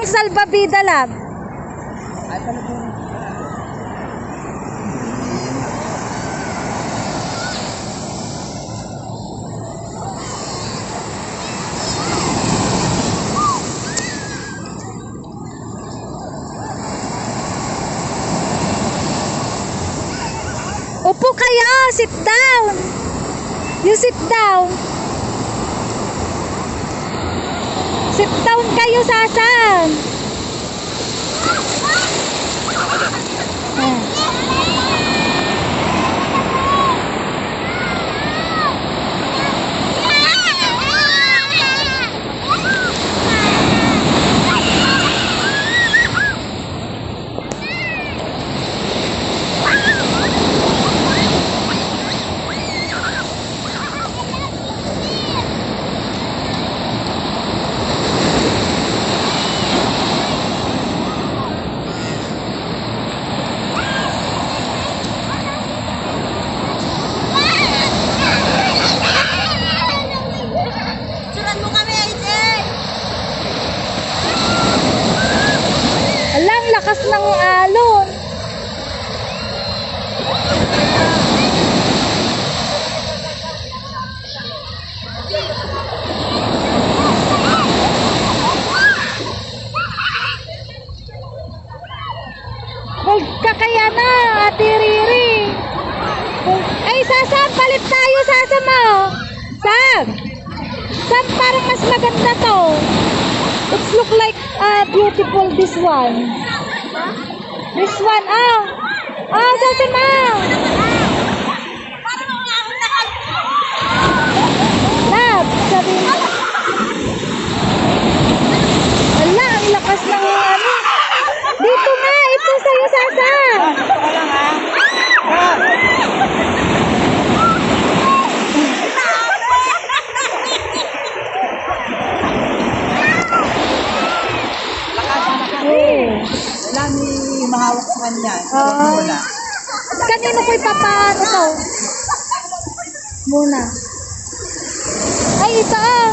yung salbabida lab? Upo kayo, sit down. You sit down. Sit down kayo, Sasan. Ng alon. Hold ka kaya na, Ate Riri. Ay, Sasam, palit tayo, Sasam mo. Sam! Sam, parang mas maganda to. It's look like uh, beautiful this one. This one, oh. Oh, Sasam mo. May mahawak sa kanya. Ah. Wala. Kanino ko ipapaano to? Muna. Ay, ito ah.